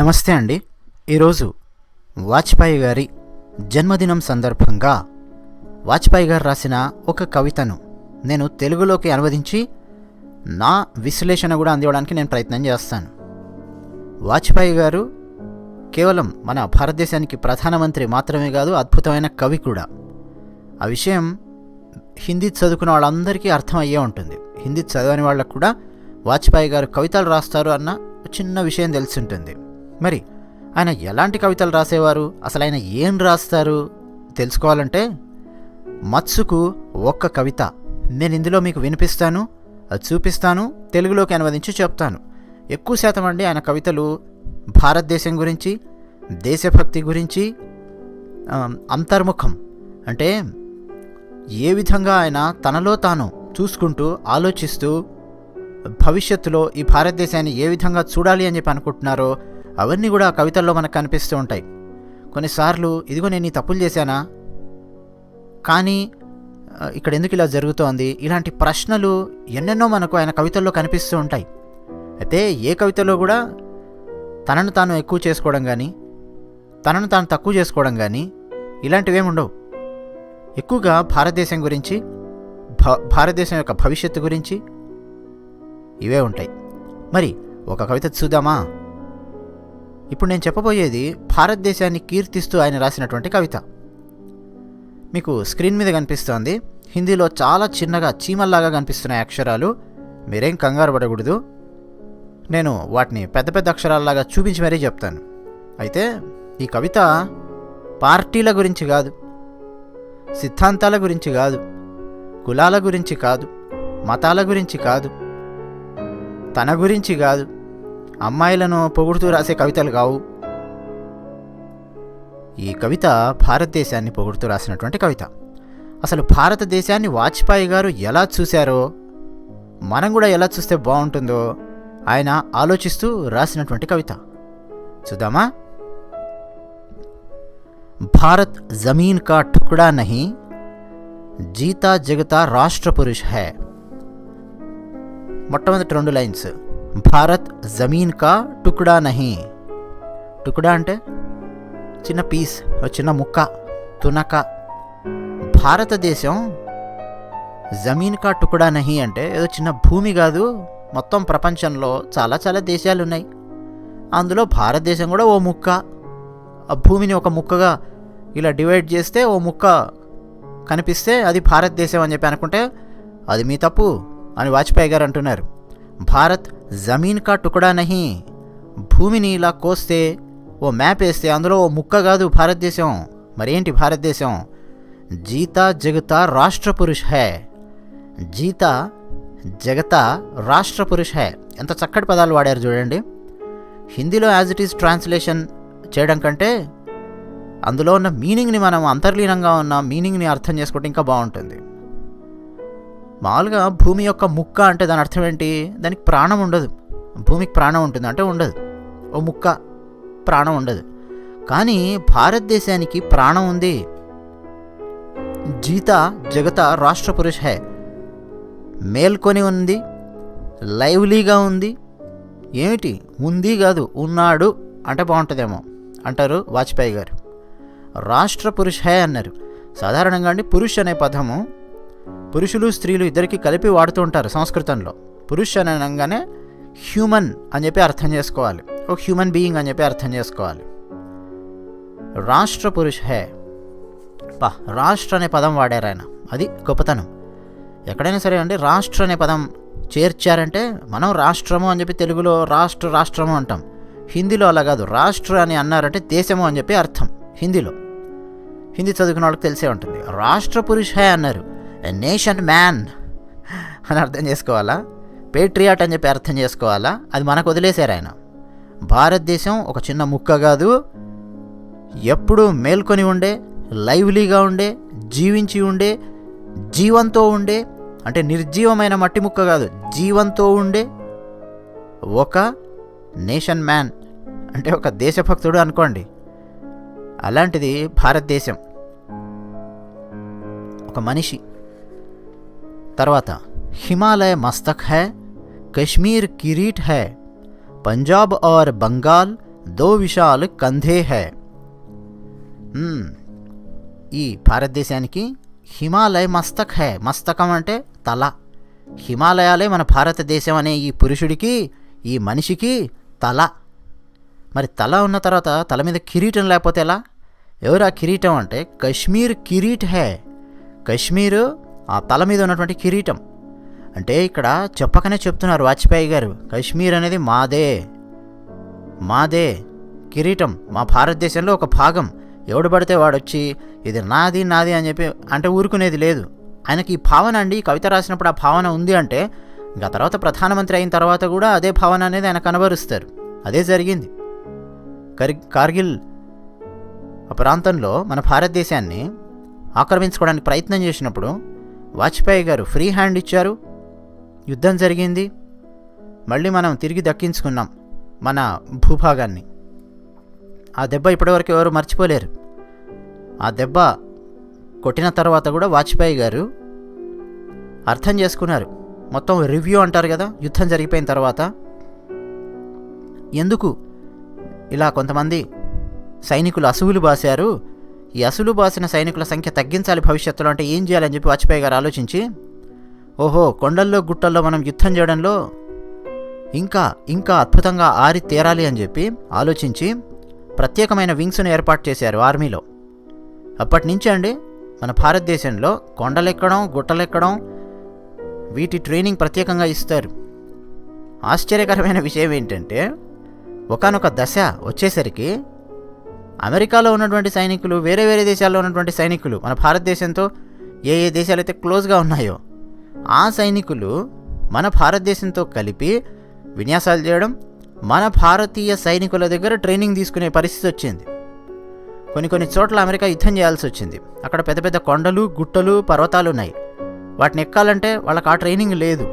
నమస్తే అండి. ఈరోజు వాజ్పేయి గారి జన్మదినం సందర్భంగా వాజ్పేయి గారు రాసిన ఒక కవితను నేను తెలుగులోకి అనువదించి నా విశ్లేషణ కూడా అందివ్వడానికి నేను ప్రయత్నం చేస్తాను. వాజ్పేయి గారు కేవలం మన భారతదేశానికి ప్రధానమంత్రి మాత్రమే కాదు అద్భుతమైన కవి కూడా. ఆ విషయం హిందీ చదువుకున్న వాళ్ళందరికీ అర్థమయ్యే ఉంటుంది. హిందీ చదవని వాళ్ళకు కూడా వాజ్పేయి గారు కవితలు రాస్తారు అన్న చిన్న విషయం తెలిసి ఉంటుంది. మరి ఆయన ఎలాంటి కవితలు రాసేవారు? అసలు ఆయన ఏం రాస్తారు? తెలుసుకోవాలంటే మత్సుకు ఒక్క కవిత. నేను ఇందులో మీకు వినిపిస్తాను అది చూపిస్తాను తెలుగులోకి అనువదించి చెప్తాను. ఎక్కువ శాతం అండి ఆయన కవితలు భారతదేశం గురించి దేశభక్తి గురించి అంతర్ముఖం. అంటే ఏ విధంగా ఆయన తనలో తాను చూసుకుంటూ ఆలోచిస్తూ భవిష్యత్తులో ఈ భారతదేశాన్ని ఏ విధంగా చూడాలి అని చెప్పి అనుకుంటున్నారో అవన్నీ కూడా ఆ కవితల్లో మనకు కనిపిస్తూ ఉంటాయి. కొన్నిసార్లు ఇదిగో నేను ఈ తప్పులు చేశానా? కానీ ఇక్కడ ఎందుకు ఇలా జరుగుతోంది? ఇలాంటి ప్రశ్నలు ఎన్నెన్నో మనకు ఆయన కవితల్లో కనిపిస్తూ ఉంటాయి. అయితే ఏ కవితలో కూడా తనను తాను ఎక్కువ చేసుకోవడం కానీ తనను తాను తక్కువ చేసుకోవడం కానీ ఇలాంటివి ఏమి ఉండవు. ఎక్కువగా భారతదేశం గురించి భ భారతదేశం యొక్క భవిష్యత్తు గురించి ఇవే ఉంటాయి. మరి ఒక కవిత చూద్దామా? ఇప్పుడు నేను చెప్పబోయేది భారతదేశాన్ని కీర్తిస్తూ ఆయన రాసినటువంటి కవిత. మీకు స్క్రీన్ మీద కనిపిస్తోంది. హిందీలో చాలా చిన్నగా చీమల్లాగా కనిపిస్తున్నాయి అక్షరాలు. మీరేం కంగారు పడకూడదు. నేను వాటిని పెద్ద పెద్ద అక్షరాలలాగా చూపించి మరీ చెప్తాను. అయితే ఈ కవిత పార్టీల గురించి కాదు సిద్ధాంతాల గురించి కాదు కులాల గురించి కాదు మతాల గురించి కాదు తన గురించి కాదు అమ్మాయిలను పొగుడుతూ రాసే కవితలు కావు. ఈ కవిత భారతదేశాన్ని పొగుడుతూ రాసినటువంటి కవిత. అసలు భారతదేశాన్ని వాజ్పేయి గారు ఎలా చూశారో మనం కూడా ఎలా చూస్తే బాగుంటుందో ఆయన ఆలోచిస్తూ రాసినటువంటి కవిత. చూద్దామా? భారత్ జమీన్ కా ఠుక్డా నహి జీతా జగతా రాష్ట్ర పురుష్ హై. మొట్టమొదటి రెండు లైన్స్. భారత్ జమీన్ కా టుకుడా నహి. టుకుడా అంటే చిన్న పీస్ ఒక చిన్న ముక్క తునక. భారతదేశం జమీన్ కా టుకుడా నహి అంటే ఏదో చిన్న భూమి కాదు. మొత్తం ప్రపంచంలో చాలా చాలా దేశాలు ఉన్నాయి అందులో భారతదేశం కూడా ఓ ముక్క. ఆ భూమిని ఒక ముక్కగా ఇలా డివైడ్ చేస్తే ఓ ముక్క కనిపిస్తే అది భారతదేశం అని చెప్పి అనుకుంటే అది మీ తప్పు అని వాజ్పేయి గారు అంటున్నారు. భారత్ జమీన్ కా టుకడా నహి. భూమిని ఇలా కోస్తే ఓ మ్యాప్ వేస్తే అందులో ఓ ముక్క కాదు భారతదేశం. మరేంటి భారతదేశం? జీతా జగతా రాష్ట్ర పురుష్ హై. జీతా జగతా రాష్ట్ర పురుష్ హై. ఎంత చక్కటి పదాలు వాడారు చూడండి. హిందీలో యాజ్ ఇట్ ఈస్ ట్రాన్స్లేషన్ చేయడం కంటే అందులో ఉన్న మీనింగ్ని మనం అంతర్లీనంగా ఉన్న మీనింగ్ని అర్థం చేసుకుంటే ఇంకా బాగుంటుంది. మామూలుగా భూమి యొక్క ముక్క అంటే దాని అర్థం ఏంటి? దానికి ప్రాణం ఉండదు. భూమికి ప్రాణం ఉంటుంది. అంటే ఉండదు. ఓ ముక్క ప్రాణం ఉండదు. కానీ భారతదేశానికి ప్రాణం ఉంది. జీత జగత రాష్ట్ర పురుష్ హై. మేల్కొని ఉంది. లైవ్లీగా ఉంది. ఏమిటి? ఉంది కాదు. ఉన్నాడు అంటే బాగుంటుందేమో అంటారు వాజ్పేయి గారు. రాష్ట్ర పురుష్ హే అన్నారు. సాధారణంగా అండి పురుష్ అనే పదము పురుషులు స్త్రీలు ఇద్దరికి కలిపి వాడుతూ ఉంటారు సంస్కృతంలో. పురుష్ అని అనగానే హ్యూమన్ అని చెప్పి అర్థం చేసుకోవాలి. ఒక హ్యూమన్ బీయింగ్ అని చెప్పి అర్థం చేసుకోవాలి. రాష్ట్ర పురుష్ హే. పా రాష్ట్ర అనే పదం వాడారు ఆయన. అది గొప్పతనం. ఎక్కడైనా సరే అండి రాష్ట్ర అనే పదం చేర్చారంటే మనం రాష్ట్రము అని చెప్పి తెలుగులో రాష్ట్ర రాష్ట్రము అంటాం. హిందీలో అలా కాదు రాష్ట్ర అని అన్నారంటే దేశము అని చెప్పి అర్థం. హిందీలో. హిందీ చదువుకున్న వాళ్ళకి తెలిసే ఉంటుంది. రాష్ట్ర పురుష హే అన్నారు. నేషన్ మ్యాన్ అని అర్థం చేసుకోవాలా? పేట్రియాట్ అని చెప్పి అర్థం చేసుకోవాలా? అది మనకు వదిలేశారు ఆయన. భారతదేశం ఒక చిన్న ముక్క కాదు. ఎప్పుడూ మేల్కొని ఉండే లైవ్లీగా ఉండే జీవించి ఉండే జీవంతో ఉండే అంటే నిర్జీవమైన మట్టి ముక్క కాదు జీవంతో ఉండే ఒక నేషన్ మ్యాన్ అంటే ఒక దేశభక్తుడు అనుకోండి. అలాంటిది భారతదేశం. ఒక మనిషి. తర్వాత హిమాలయ మస్తక్ హై కశ్మీర్ కిరీట్ హై పంజాబ్ और बंगाल దో విశాల్ కంధే హై మ్మ్. ఈ భారతదేశానికి హిమాలయ మస్తక్ హే మస్తకం అంటే తల హిమాలయాలే మన భారతదేశం అనే ఈ పురుషుడికి ఈ మనిషికి తల మరి తల ఉన్న తర్వాత తల మీద కిరీటం లేకపోతే ఎలా ఎవరు ఆ కిరీటం అంటే కశ్మీర్ కిరీట్ హే కశ్మీర్ ఆ తల మీద ఉన్నటువంటి కిరీటం. అంటే ఇక్కడ చెప్పకనే చెప్తున్నారు వాజ్పేయి గారు కశ్మీర్ అనేది మాదే. మాదే. కిరీటం మా భారతదేశంలో ఒక భాగం. ఎవడు పడితే వాడు వచ్చి ఇది నాది నాది అని చెప్పి అంటే ఊరుకునేది లేదు. ఆయనకి ఈ భావన అండి కవిత రాసినప్పుడు ఆ భావన ఉంది అంటే ఇంకా తర్వాత ప్రధానమంత్రి అయిన తర్వాత కూడా అదే భావన అనేది ఆయన కనబరుస్తారు. అదే జరిగింది. కరి కార్గిల్ ఆ ప్రాంతంలో మన భారతదేశాన్ని ఆక్రమించుకోవడానికి ప్రయత్నం చేసినప్పుడు వాజ్పేయి గారు ఫ్రీ హ్యాండ్ ఇచ్చారు. యుద్ధం జరిగింది. మళ్ళీ మనం తిరిగి దక్కించుకున్నాం మన భూభాగాన్ని. ఆ దెబ్బ ఇప్పటివరకు ఎవరు మర్చిపోలేరు. ఆ దెబ్బ కొట్టిన తర్వాత కూడా వాజ్పేయి గారు అర్థం చేసుకున్నారు. మొత్తం రివ్యూ అంటారు కదా యుద్ధం జరిగిపోయిన తర్వాత. ఎందుకు? ఇలా కొంతమంది సైనికులు అసువులు బాశారు. ఈ అసులు బాసిన సైనికుల సంఖ్య తగ్గించాలి భవిష్యత్తులో అంటే ఏం చేయాలని చెప్పి వాజ్పేయి గారు ఆలోచించి ఓహో కొండల్లో గుట్టల్లో మనం యుద్ధం చేయడంలో ఇంకా ఇంకా అద్భుతంగా ఆరి తీరాలి అని చెప్పి ఆలోచించి ప్రత్యేకమైన వింగ్స్ను ఏర్పాటు చేశారు ఆర్మీలో. అప్పటి నుంచి అండి మన భారతదేశంలో కొండలెక్కడం గుట్టలెక్కడం వీటి ట్రైనింగ్ ప్రత్యేకంగా ఇస్తారు. ఆశ్చర్యకరమైన విషయం ఏంటంటే ఒకానొక దశ వచ్చేసరికి అమెరికాలో ఉన్నటువంటి సైనికులు వేరే వేరే దేశాల్లో ఉన్నటువంటి సైనికులు మన భారతదేశంతో ఏ ఏ దేశాలైతే క్లోజ్గా ఉన్నాయో ఆ సైనికులు మన భారతదేశంతో కలిపి విన్యాసాలు చేయడం మన భారతీయ సైనికుల దగ్గర ట్రైనింగ్ తీసుకునే పరిస్థితి వచ్చింది. కొన్ని కొన్ని చోట్ల అమెరికా యుద్ధం చేయాల్సి వచ్చింది. అక్కడ పెద్ద పెద్ద కొండలు గుట్టలు పర్వతాలు ఉన్నాయి. వాటిని ఎక్కాలంటే వాళ్ళకి ఆ ట్రైనింగ్ లేదు.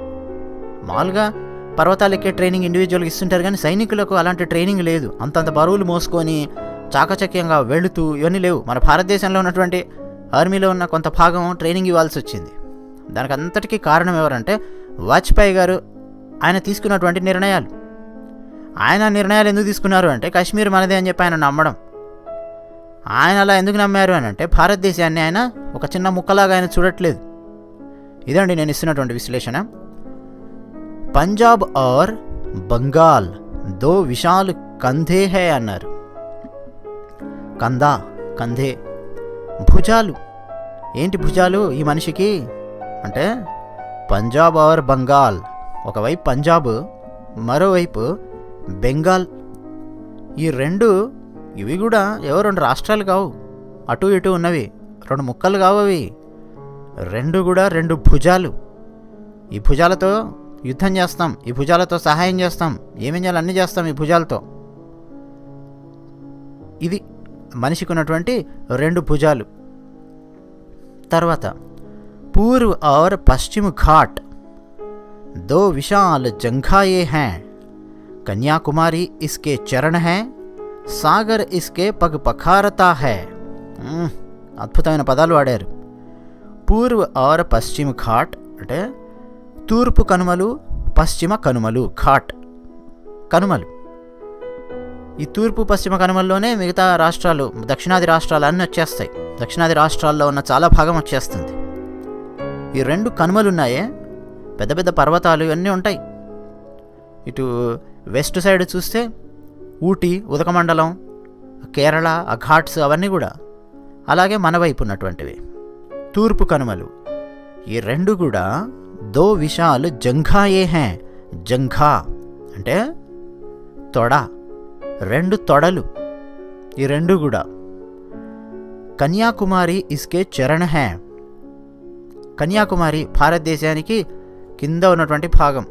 మామూలుగా పర్వతాలు ఎక్కే ట్రైనింగ్ ఇండివిజువల్గా ఇస్తుంటారు కానీ సైనికులకు అలాంటి ట్రైనింగ్ లేదు. అంతంత బరువులు మోసుకొని చాకచక్యంగా వెళుతూ ఇవన్నీ లేవు. మన భారతదేశంలో ఉన్నటువంటి ఆర్మీలో ఉన్న కొంత భాగం ట్రైనింగ్ ఇవ్వాల్సి వచ్చింది. దానికి అంతటికీ కారణం ఎవరంటే వాజ్పేయి గారు ఆయన తీసుకున్నటువంటి నిర్ణయాలు. ఆయన నిర్ణయాలు ఎందుకు తీసుకున్నారు అంటే కాశ్మీర్ మనదే అని చెప్పి ఆయన నమ్మడం. ఆయన అలా ఎందుకు నమ్మారు అని అంటే భారతదేశాన్ని ఆయన ఒక చిన్న ముక్కలాగా ఆయన చూడట్లేదు. ఇదండి నేను ఇస్తున్నటువంటి విశ్లేషణ. పంజాబ్ ఆర్ బంగాల్ దో విశాల్ కంధే హే అన్నారు. కందా కంధే భుజాలు. ఏంటి భుజాలు ఈ మనిషికి? అంటే పంజాబ్ ఆర్ బంగాల్. ఒకవైపు పంజాబ్ మరోవైపు బెంగాల్. ఈ రెండు ఇవి కూడా ఏవో రెండు రాష్ట్రాలు కావు. అటు ఇటు ఉన్నవి. రెండు ముక్కలు కావు అవి. రెండు కూడా రెండు భుజాలు. ఈ భుజాలతో యుద్ధం చేస్తాం. ఈ భుజాలతో సహాయం చేస్తాం. ఏమేం చేయాలి అన్నీ చేస్తాం ఈ భుజాలతో. ఇది మనిషికి ఉన్నటువంటి రెండు భుజాలు తర్వాత పూర్వ్ और పశ్చిమ ఘాట్ दो विशाल जंघाए हैं कन्याकुमारी इसके चरण हैं సాగర్ ఇస్కే పగ్ పఖారతా హై మ్మ్, అద్భుతమైన పదాలు వాడారు పూర్వ్ ఆర్ పశ్చిమ ఘాట్ అంటే తూర్పు కనుమలు పశ్చిమ కనుమలు ఘాట్ కనుమలు ఈ తూర్పు పశ్చిమ కనుమల్లోనే మిగతా రాష్ట్రాలు దక్షిణాది రాష్ట్రాలు అన్నీ వచ్చేస్తాయి. దక్షిణాది రాష్ట్రాల్లో ఉన్న చాలా భాగం వచ్చేస్తుంది. ఈ రెండు కనుమలు ఉన్నాయే పెద్ద పెద్ద పర్వతాలు ఇవన్నీ ఉంటాయి. ఇటు వెస్ట్ సైడ్ చూస్తే ఊటీ ఉదకమండలం కేరళ ఆ ఘాట్స్ అవన్నీ కూడా అలాగే మన వైపు ఉన్నటువంటివి. తూర్పు కనుమలు. ఈ రెండు కూడా దో విశాల్ జంఘాయే హే జంఘా అంటే తొడ. రెండు తొడలు. ఈ రెండు కూడా. కన్యాకుమారి ఇస్కే చరణ్ హే కన్యాకుమారి భారతదేశానికి కింద ఉన్నటువంటి భాగం.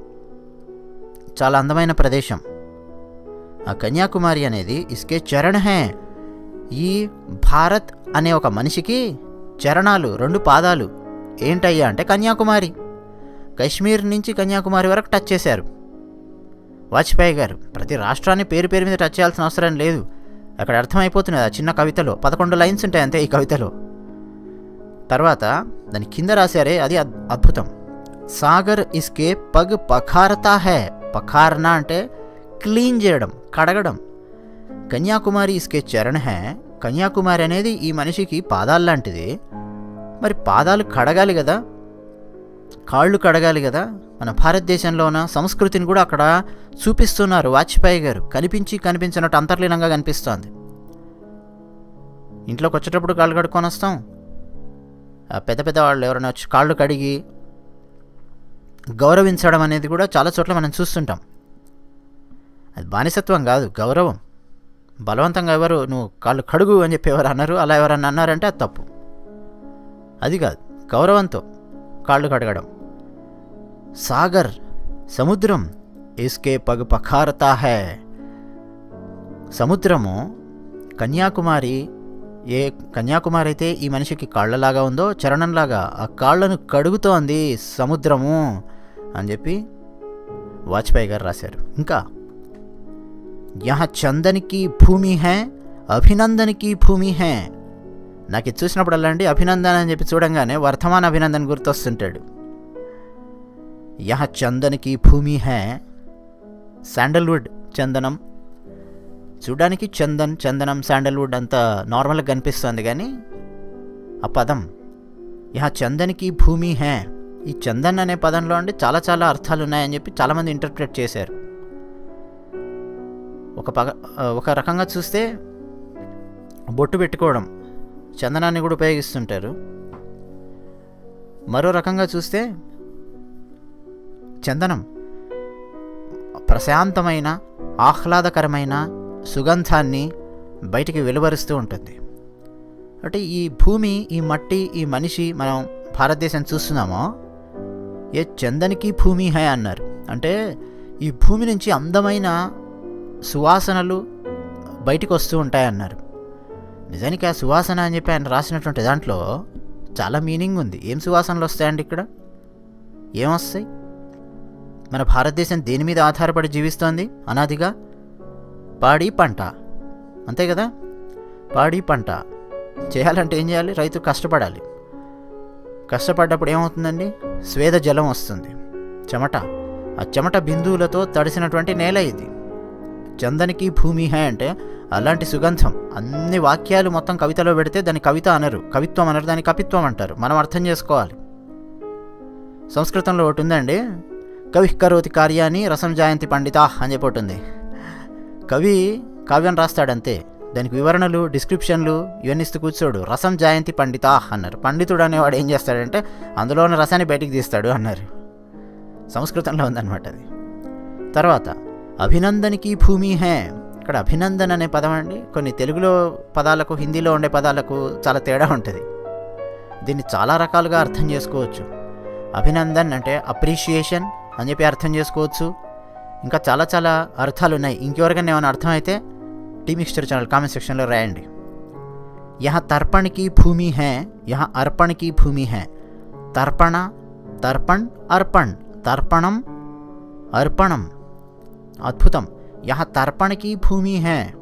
చాలా అందమైన ప్రదేశం. ఆ కన్యాకుమారి అనేది ఇస్కే చరణ్ హే ఈ భారత్ అనే ఒక మనిషికి చరణాలు రెండు పాదాలు. ఏంటయ్యా అంటే కన్యాకుమారి. కశ్మీర్ నుంచి కన్యాకుమారి వరకు టచ్ చేశారు. వాజ్పేయి గారు ప్రతి రాష్ట్రాన్ని పేరు పేరు మీద టచ్ చేయాల్సిన అవసరం లేదు. అక్కడ అర్థమైపోతున్నది ఆ చిన్న కవితలో పదకొండు లైన్స్ ఉంటాయి అంతే ఈ కవితలో. తర్వాత దాని కింద రాశారే అది అద్భుతం. సాగర్ ఇస్కే పగ్ పఖారతా హే. పఖారనా అంటే క్లీన్ చేయడం కడగడం. కన్యాకుమారి ఇస్కే చరణ్ హే. కన్యాకుమారి అనేది ఈ మనిషికి పాదాలు లాంటిది. మరి పాదాలు కడగాలి కదా? కాళ్ళు కడగాలి కదా. మన భారతదేశంలో ఉన్న సంస్కృతిని కూడా అక్కడ చూపిస్తున్నారు వాజ్పేయి గారు. కనిపించి కనిపించినట్టు అంతర్లీనంగా కనిపిస్తోంది. ఇంట్లోకి వచ్చేటప్పుడు కాళ్ళు కడుక్కొని వస్తాం. ఆ పెద్ద పెద్ద వాళ్ళు ఎవరైనా వచ్చి కాళ్ళు కడిగి గౌరవించడం అనేది కూడా చాలా చోట్ల మనం చూస్తుంటాం. అది బానిసత్వం కాదు గౌరవం. బలవంతంగా ఎవరు నువ్వు కాళ్ళు కడుగు అని చెప్పి ఎవరు అన్నారు. అలా ఎవరన్నా అన్నారంటే అది తప్పు. అది కాదు గౌరవంతో. కాళ్ళు కడగడం. సాగర్ సముద్రం ఇస్కే పగ్ పఖారతా హై సముద్రము కన్యాకుమారి ఏ కన్యాకుమారి అయితే ఈ మనిషికి కాళ్ళలాగా ఉందో చరణంలాగా ఆ కాళ్ళను కడుగుతోంది సముద్రము అని చెప్పి వాజ్పేయి గారు రాశారు. ఇంకా యహ చందన్కి భూమి హే అభినందన్కి భూమి హే నాకు ఇది చూసినప్పుడల్లా అండి అభినందన్ అని చెప్పి చూడంగానే వర్ధమాన అభినందన్ గుర్తొస్తుంటాడు. యహ చందన్కి భూమి హే శాండల్వుడ్ చందనం. చూడడానికి చందన్ చందనం శాండల్వుడ్ అంత నార్మల్గా కనిపిస్తుంది కానీ ఆ పదం యహ చందన్కి భూమి హే ఈ చందన్ అనే పదంలో అండి చాలా చాలా అర్థాలు ఉన్నాయని చెప్పి చాలామంది ఇంటర్ప్రిట్ చేశారు. ఒక పగ ఒక రకంగా చూస్తే బొట్టు పెట్టుకోవడం చందనాన్ని కూడా ఉపయోగిస్తుంటారు. మరో రకంగా చూస్తే చందనం ప్రశాంతమైన ఆహ్లాదకరమైన సుగంధాన్ని బయటికి వెలువరుస్తూ ఉంటుంది. అంటే ఈ భూమి ఈ మట్టి ఈ మనిషి మనం భారతదేశం చూస్తున్నామో? ఏ చందనికి భూమి హై అన్నారు. అంటే ఈ భూమి నుంచి అందమైన సువాసనలు బయటికి వస్తూ ఉంటాయన్నారు. నిజానికి ఆ సువాసన అని చెప్పి ఆయన రాసినటువంటి దాంట్లో చాలా మీనింగ్ ఉంది. ఏం సువాసనలు వస్తాయండి ఇక్కడ? ఏమొస్తాయి మన భారతదేశం దేని మీద ఆధారపడి జీవిస్తోంది? అనాదిగా పాడి పంట. అంతే కదా? పాడి పంట. చేయాలంటే ఏం చేయాలి? రైతు కష్టపడాలి. కష్టపడ్డప్పుడు ఏమవుతుందండి? స్వేద జలం వస్తుంది. చెమట. ఆ చెమట బిందువులతో తడిసినటువంటి నేల ఇది. చందనికి భూమి హే అంటే అలాంటి సుగంధం. అన్ని వాక్యాలు మొత్తం కవితలో పెడితే దాన్ని కవిత అనరు. కవిత్వం అనరు. దాన్ని కవిత్వం అంటారు. మనం అర్థం చేసుకోవాలి. సంస్కృతంలో ఒకటి ఉందండి కవి కరోతి కార్యాన్ని రసం జాయంతి పండిత అని చెప్పి ఉంటుంది కవి కావ్యం రాస్తాడంతే. దానికి వివరణలు డిస్క్రిప్షన్లు ఇవన్నీ ఇస్తూ కూర్చోడు. రసం జాయంతి పండిత అన్నారు. పండితుడు అనేవాడు ఏం చేస్తాడంటే అందులో ఉన్న రసాన్ని బయటికి తీస్తాడు అన్నారు. సంస్కృతంలో ఉందన్నమాట అది. తర్వాత అభినందనికి భూమి హే. ఇక్కడ అభినందన్ అనే పదం అండి. కొన్ని తెలుగులో పదాలకు హిందీలో ఉండే పదాలకు చాలా తేడా ఉంటుంది. దీన్ని చాలా రకాలుగా అర్థం చేసుకోవచ్చు. అభినందన్ అంటే అప్రిషియేషన్ అని చెప్పి అర్థం చేసుకోవచ్చు. ఇంకా చాలా చాలా అర్థాలు ఉన్నాయి ఇంకెవరికైనా ఏమైనా అర్థమైతే టీమిక్స్టర్ ఛానల్ కామెంట్ సెక్షన్లో రాయండి. యహ తర్పణకి భూమి హే యహ అర్పణకి భూమి హే. తర్పణ తర్పణ్ అర్పణ్. తర్పణం అర్పణం. అద్భుతం. యహ తర్పణకి భూమి హే.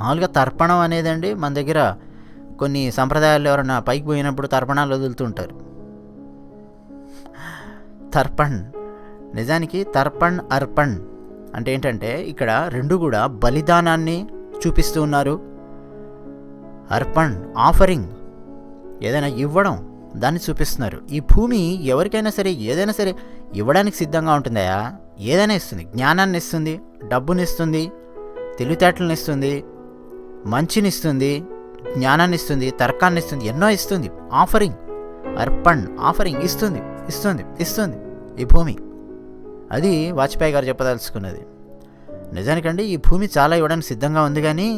మామూలుగా తర్పణం అనేదండి మన దగ్గర కొన్ని సంప్రదాయాలు ఎవరైనా పైకి పోయినప్పుడు తర్పణాలు వదులుతుంటారు. తర్పణ్. నిజానికి తర్పణ్ అర్పణ్ అంటే ఏంటంటే ఇక్కడ రెండు కూడా బలిదానాన్ని చూపిస్తూ ఉన్నారు. అర్పణ్ ఆఫరింగ్. ఏదైనా ఇవ్వడం దాన్ని చూపిస్తున్నారు. ఈ భూమి ఎవరికైనా సరే ఏదైనా సరే ఇవ్వడానికి సిద్ధంగా ఉంటుందా ఏదైనా ఇస్తుంది జ్ఞానాన్ని ఇస్తుంది డబ్బునిస్తుంది తెలివితేటలను ఇస్తుంది మంచిని ఇస్తుంది జ్ఞానాన్ని ఇస్తుంది తర్కాన్ని ఇస్తుంది ఎన్నో ఇస్తుంది. ఆఫరింగ్ అర్పణ్ ఆఫరింగ్ ఇస్తుంది ఇస్తుంది ఇస్తుంది ఈ భూమి. అది వాజ్పేయి గారు చెప్పదలుచుకున్నది. నిజానికండి ఈ భూమి చాలా ఇవ్వడానికి సిద్ధంగా ఉంది కానీ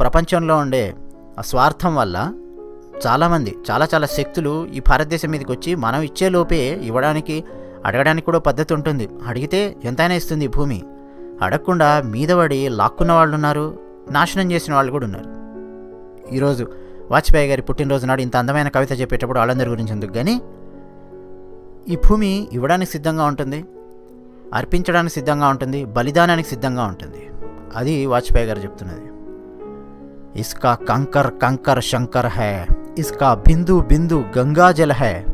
ప్రపంచంలో ఉండే ఆ స్వార్థం వల్ల చాలామంది చాలా చాలా శక్తులు ఈ భారతదేశం మీదకి వచ్చి మనం ఇచ్చే లోపే ఇవ్వడానికి అడగడానికి కూడా పద్ధతి ఉంటుంది. అడిగితే ఎంతైనా ఇస్తుంది భూమి. అడగకుండా మీద పడి లాక్కున్న వాళ్ళు ఉన్నారు నాశనం చేసిన వాళ్ళు కూడా ఉన్నారు. ఈరోజు వాజ్పేయి గారి పుట్టినరోజు నాడు ఇంత అందమైన కవిత చెప్పేటప్పుడు వాళ్ళందరి గురించి ఎందుకు? కానీ ఈ భూమి ఇవ్వడానికి సిద్ధంగా ఉంటుంది అర్పించడానికి సిద్ధంగా ఉంటుంది బలిదానానికి సిద్ధంగా ఉంటుంది. అది వాజ్పేయి గారు చెప్తున్నది. ఇస్కా కంకర్ కంకర్ శంకర్ హై ఇస్కా బిందు బిందు గంగాజల్ హై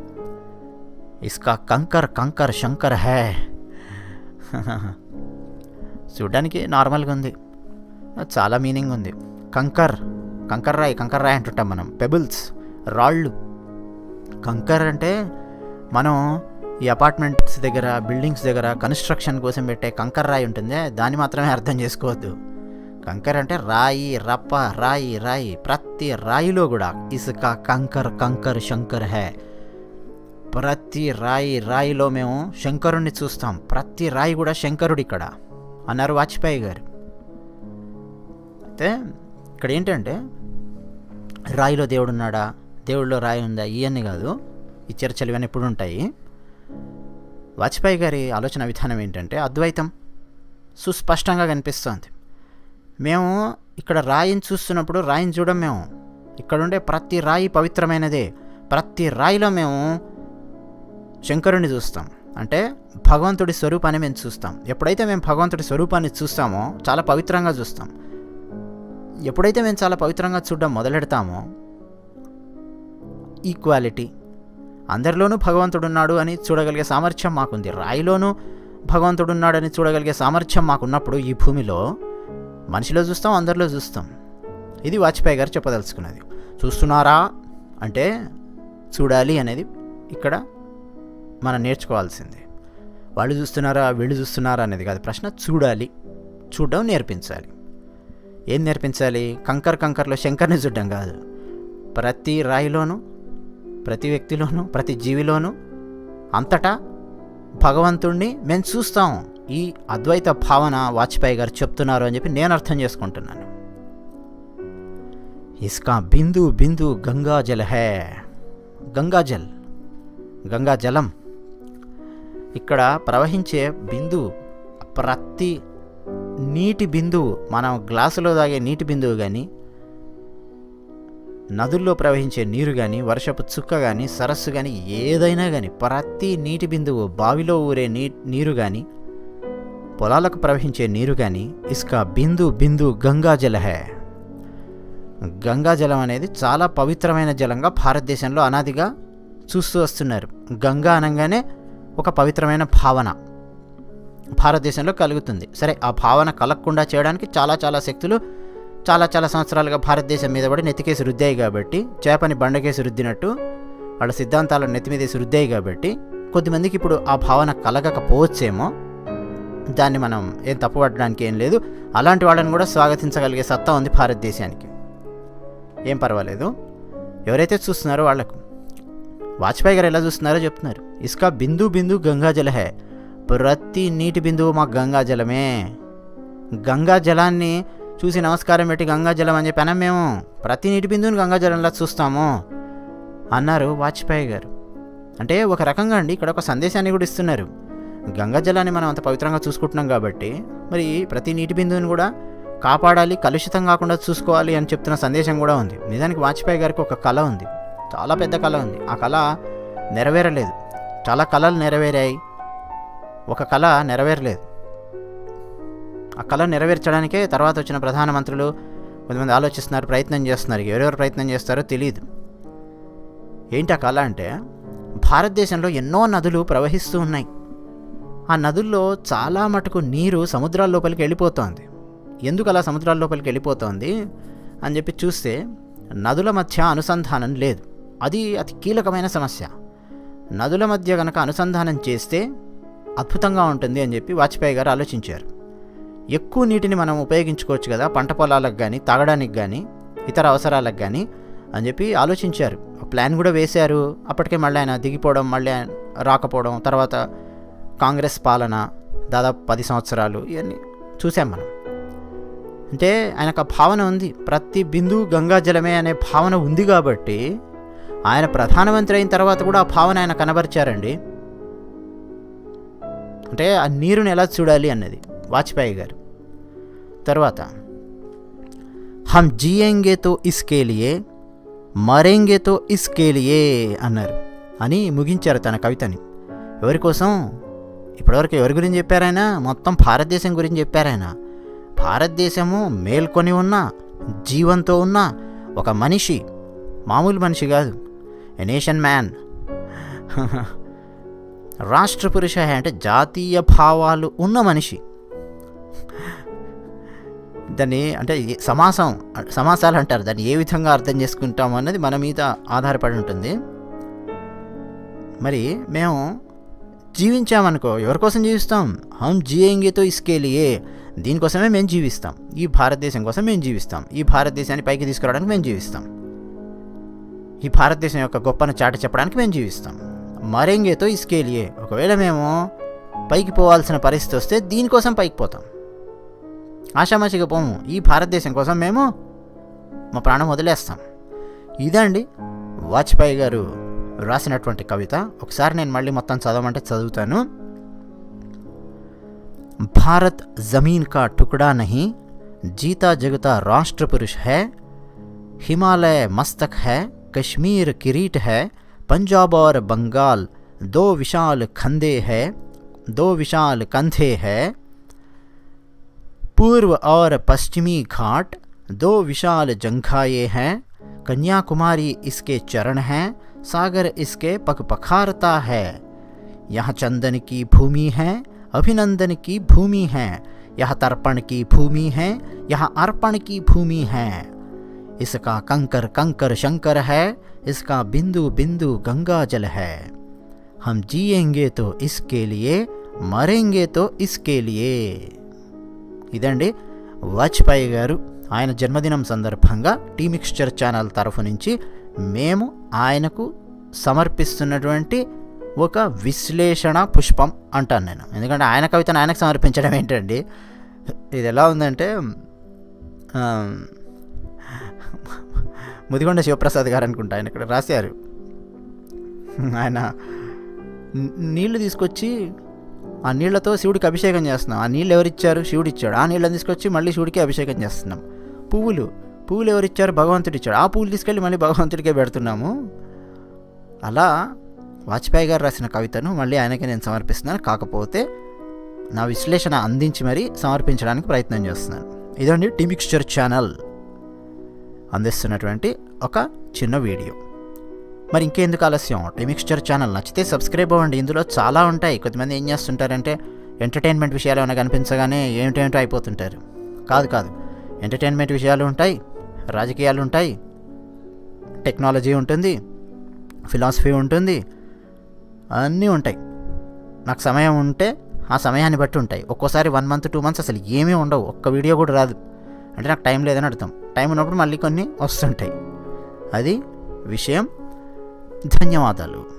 ఇస్కా కంకర్ కంకర్ శంకర్ హే. చూడ్డానికి నార్మల్గా ఉంది. చాలా మీనింగ్ ఉంది. కంకర్ కంకర్ రాయి కంకర్ రాయి అంటుంటాం మనం. పెబుల్స్ రాళ్ళు. కంకర్ అంటే మనం ఈ అపార్ట్మెంట్స్ దగ్గర బిల్డింగ్స్ దగ్గర కన్స్ట్రక్షన్ కోసం పెట్టే కంకర్ రాయి ఉంటుంది. దాన్ని మాత్రమే అర్థం చేసుకోవద్దు. కంకర్ అంటే రాయి రప్ప రాయి రాయి. ప్రతి రాయిలో కూడా ఇసుక కంకర్ కంకర్ శంకర్ హే. ప్రతి రాయి రాయిలో మేము శంకరుణ్ణి చూస్తాం. ప్రతి రాయి కూడా శంకరుడు ఇక్కడ అన్నారు వాజ్పేయి గారు. అయితే ఇక్కడ ఏంటంటే రాయిలో దేవుడు ఉన్నాడా? దేవుడిలో రాయి ఉందా? ఇవన్నీ కాదు. ఈ చర్చలు ఇవన్నీ ఎప్పుడు ఉంటాయి? వాజ్పేయి గారి ఆలోచన విధానం ఏంటంటే అద్వైతం సుస్పష్టంగా కనిపిస్తుంది. మేము ఇక్కడ రాయిని చూస్తున్నప్పుడు రాయిని చూడం మేము. ఇక్కడ ఉండే ప్రతి రాయి పవిత్రమైనదే. ప్రతి రాయిలో మేము శంకరుని చూస్తాం. అంటే భగవంతుడి స్వరూపాన్ని మేము చూస్తాం. ఎప్పుడైతే మేము భగవంతుడి స్వరూపాన్ని చూస్తామో చాలా పవిత్రంగా చూస్తాం. ఎప్పుడైతే మేము చాలా పవిత్రంగా చూడడం మొదలెడతామో ఈక్వాలిటీ అందరిలోనూ భగవంతుడు ఉన్నాడు అని చూడగలిగే సామర్థ్యం మాకుంది. రాయిలోనూ భగవంతుడు ఉన్నాడని చూడగలిగే సామర్థ్యం మాకున్నప్పుడు ఈ భూమిలో మనిషిలో చూస్తాం అందరిలో చూస్తాం. ఇది వాజ్పేయి గారు చెప్పదలుచుకున్నది. చూస్తున్నారా అంటే చూడాలి అనేది ఇక్కడ మనం నేర్చుకోవాల్సింది. వాళ్ళు చూస్తున్నారా వీళ్ళు చూస్తున్నారా అనేది కాదు. ప్రశ్న చూడాలి చూడడం నేర్పించాలి. ఏం నేర్పించాలి? కంకర్ కంకర్లో శంకర్ని చూడడం కాదు. ప్రతి రాయిలోనూ ప్రతి వ్యక్తిలోనూ ప్రతి జీవిలోనూ అంతటా భగవంతుణ్ణి మేము చూస్తాం. ఈ అద్వైత భావన వాజ్పేయి గారు చెప్తున్నారు అని చెప్పి నేను అర్థం చేసుకుంటున్నాను. ఇస్కా బిందు బిందు గంగాజల్ హే. గంగాజల్. గంగాజలం. ఇక్కడ ప్రవహించే బిందువు ప్రతి నీటి బిందువు మనం గ్లాసులో తాగే నీటి బిందువు కానీ నదుల్లో ప్రవహించే నీరు కానీ వర్షపు చుక్క కానీ సరస్సు కానీ ఏదైనా కానీ ప్రతి నీటి బిందువు బావిలో ఊరే నీ నీరు కానీ పొలాలకు ప్రవహించే నీరు కానీ ఇసుక బిందు బిందు గంగా జల హే గంగా జలం అనేది చాలా పవిత్రమైన జలంగా భారతదేశంలో అనాదిగా చూస్తూ వస్తున్నారు. గంగా అనగానే ఒక పవిత్రమైన భావన భారతదేశంలో కలుగుతుంది. సరే ఆ భావన కలగకుండా చేయడానికి చాలా చాలా శక్తులు చాలా చాలా సంవత్సరాలుగా భారతదేశం మీద పడి నెత్తికేసి రుద్దాయి కాబట్టి చేపని బండకేసి రుద్దినట్టు వాళ్ళ సిద్ధాంతాలను నెత్తి మీదేసి రుద్దాయి కాబట్టి కొద్దిమందికి ఇప్పుడు ఆ భావన కలగకపోవచ్చేమో దాన్ని మనం ఏం తప్పుపట్టడానికి ఏం లేదు. అలాంటి వాళ్ళని కూడా స్వాగతించగలిగే సత్తా ఉంది భారతదేశానికి. ఏం పర్వాలేదు. ఎవరైతే చూస్తున్నారో వాళ్ళకు వాజ్పేయి గారు ఎలా చూస్తున్నారో చెప్తున్నారు. ఇసుక బిందు బిందు గంగాజల హే ప్రతి నీటి బిందువు మా గంగాజలమే గంగాజలాన్ని చూసి నమస్కారం పెట్టి గంగాజలం అని చెప్పి మేము. ప్రతి నీటి బిందువుని గంగాజలంలా చూస్తాము అన్నారు వాజ్పేయి గారు. అంటే ఒక రకంగా అండి ఇక్కడ ఒక సందేశాన్ని కూడా ఇస్తున్నారు. గంగాజలాన్ని మనం అంత పవిత్రంగా చూసుకుంటున్నాం కాబట్టి మరి ప్రతి నీటి బిందువుని కూడా కాపాడాలి కలుషితం కాకుండా చూసుకోవాలి అని చెప్తున్న సందేశం కూడా ఉంది. నిజానికి వాజ్పేయి గారికి ఒక కళ ఉంది. చాలా పెద్ద కళ ఉంది. ఆ కళ నెరవేరలేదు. చాలా కళలు నెరవేరాయి. ఒక కళ నెరవేరలేదు. ఆ కళ నెరవేర్చడానికే తర్వాత వచ్చిన ప్రధానమంత్రులు కొంతమంది ఆలోచిస్తున్నారు ప్రయత్నం చేస్తున్నారు. ఎవరెవరు ప్రయత్నం చేస్తారో తెలియదు ఏంటి ఆ కళ అంటే భారతదేశంలో ఎన్నో నదులు ప్రవహిస్తూ ఉన్నాయి. ఆ నదుల్లో చాలా మటుకు నీరు సముద్రాల లోపలికి వెళ్ళిపోతోంది. ఎందుకు అలా సముద్రాల లోపలికి వెళ్ళిపోతోంది అని చెప్పి చూస్తే నదుల మధ్య అనుసంధానం లేదు. అది అతి కీలకమైన సమస్య. నదుల మధ్య గనక అనుసంధానం చేస్తే అద్భుతంగా ఉంటుంది అని చెప్పి వాజ్పేయి గారు ఆలోచించారు. ఎక్కువ నీటిని మనం ఉపయోగించుకోవచ్చు కదా పంట పొలాలకు కానీ తాగడానికి కానీ ఇతర అవసరాలకు కానీ అని చెప్పి ఆలోచించారు. ప్లాన్ కూడా వేశారు. అప్పటికే మళ్ళీ ఆయన దిగిపోవడం మళ్ళీ ఆయన రాకపోవడం తర్వాత కాంగ్రెస్ పాలన దాదాపు పది సంవత్సరాలు ఇవన్నీ చూసాం మనం. అంటే ఆయనకు ఆ భావన ఉంది. ప్రతి బిందు గంగా జలమే అనే భావన ఉంది కాబట్టి ఆయన ప్రధానమంత్రి అయిన తర్వాత కూడా ఆ భావన ఆయన కనబరిచారండి. అంటే ఆ నీరుని ఎలా చూడాలి అన్నది వాజ్పేయి గారు. తర్వాత హమ్ జియేంగే తో ఇస్కే లియే మరేంగే తో ఇస్కే లియే అన్నారు అని ముగించారు తన కవితని. ఎవరి కోసం? ఇప్పటివరకు ఎవరి గురించి చెప్పారైనా మొత్తం భారతదేశం గురించి చెప్పారైనా భారతదేశము మేల్కొని ఉన్న జీవంతో ఉన్న ఒక మనిషి మామూలు మనిషి కాదు. నేషన్ మ్యాన్ రాష్ట్ర పురుష అంటే జాతీయ భావాలు ఉన్న మనిషి. దాన్ని అంటే సమాసం సమాసాలు అంటారు. దాన్ని ఏ విధంగా అర్థం చేసుకుంటాం అన్నది మన మీద ఆధారపడి ఉంటుంది. మరి మేము జీవించామనుకో ఎవరి కోసం జీవిస్తాం? హమ్ జియేంగేతో ఇస్కేలియే దీనికోసమే మేము జీవిస్తాం. ఈ భారతదేశం కోసం మేము జీవిస్తాం. ఈ భారతదేశాన్ని పైకి తీసుకురావడానికి మేము జీవిస్తాం. ఈ భారతదేశం యొక్క గొప్పను చాటి చెప్పడానికి మేము జీవిస్తాం మరెంగేతో ఇస్కేలియే ఒకవేళ మేము పైకి పోవాల్సిన పరిస్థితి వస్తే దీనికోసం పైకి పోతాం ఆషామాషిగా పోము ఈ భారతదేశం కోసం మేము మా ప్రాణం వదిలేస్తాం ఇదండి వాజ్పేయి గారు రాసినటువంటి కవిత ఒకసారి నేను మళ్ళీ మొత్తం చదవమంటే చదువుతాను भारत जमीन का टुकड़ा नहीं जीता जगता राष्ट्र पुरुष है हिमालय मस्तक है कश्मीर किरीट है, पंजाब और बंगाल दो विशाल खंधे है, दो विशाल कंधे है। पूर्व और पश्चिमी घाट दो विशाल जंघाए हैं, कन्याकुमारी इसके चरण हैं, सागर इसके पग पखारता है। यह चंदन की भूमि है, अभिनंदन की भूमि है, यह तर्पण की भूमि है, यहाँ अर्पण की भूमि है। इसका कंकर कंकर शंकर है इसका बिंदु बिंदु गंगा जल है हम जिएंगे तो इसके लिए मरेंगे तो इसके लिए ఇదండి వాజ్పేయి గారు ఆయన జన్మదినం సందర్భంగా టీ మిక్స్చర్ ఛానల్ తరఫు నుంచి మేము ఆయనకు సమర్పిస్తున్నటువంటి ఒక విశ్లేషణ పుష్పం అంటాను నేను ఎందుకంటే ఆయన కవితను ఆయనకు సమర్పించడం ఏంటండి ఇది ఎలా ఉందంటే ఆ, ముదిగొండ శివప్రసాద్ గారు అనుకుంటా ఆయన ఇక్కడ రాశారు. ఆయన నీళ్ళు తీసుకొచ్చి ఆ నీళ్ళతో శివుడికి అభిషేకం చేస్తున్నాం. ఆ నీళ్ళు ఎవరిచ్చారు? శివుడు ఇచ్చాడు ఆ నీళ్ళని తీసుకొచ్చి మళ్ళీ శివుడికి అభిషేకం చేస్తున్నాం. పువ్వులు పువ్వులు ఎవరిచ్చారు? భగవంతుడు ఇచ్చాడు. ఆ పువ్వులు తీసుకెళ్ళి మళ్ళీ భగవంతుడికే పెడుతున్నాము. అలా వాజ్పేయి గారు రాసిన కవితను మళ్ళీ ఆయనకే నేను సమర్పిస్తున్నాను. కాకపోతే నా విశ్లేషణ అందించి మరీ సమర్పించడానికి ప్రయత్నం చేస్తున్నాను. ఇదండి టీమిక్స్చర్ ఛానల్. అందిస్తున్నటువంటి ఒక చిన్న వీడియో. మరి ఇంకెందుకు ఆలస్యం? టీ మిక్స్చర్ ఛానల్ నచ్చితే సబ్స్క్రైబ్ అవ్వండి. ఇందులో చాలా ఉంటాయి. కొంతమంది ఏం చేస్తుంటారంటే ఎంటర్టైన్మెంట్ విషయాలు ఏమైనా కనిపించగానే ఏమిటేమిటో అయిపోతుంటారు. కాదు కాదు. ఎంటర్టైన్మెంట్ విషయాలు ఉంటాయి రాజకీయాలు ఉంటాయి టెక్నాలజీ ఉంటుంది ఫిలాసఫీ ఉంటుంది అన్నీ ఉంటాయి. నాకు సమయం ఉంటే ఆ సమయాన్ని బట్టి ఉంటాయి. ఒక్కోసారి వన్ మంత్ టూ మంత్స్ అసలు ఏమీ ఉండవు. ఒక్క వీడియో కూడా రాదు. అంటే నాకు టైం లేదని అర్థం. టైం ఉన్నప్పుడు మళ్ళీ కొన్ని వస్తుంటాయి. అది విషయం. ధన్యవాదాలు.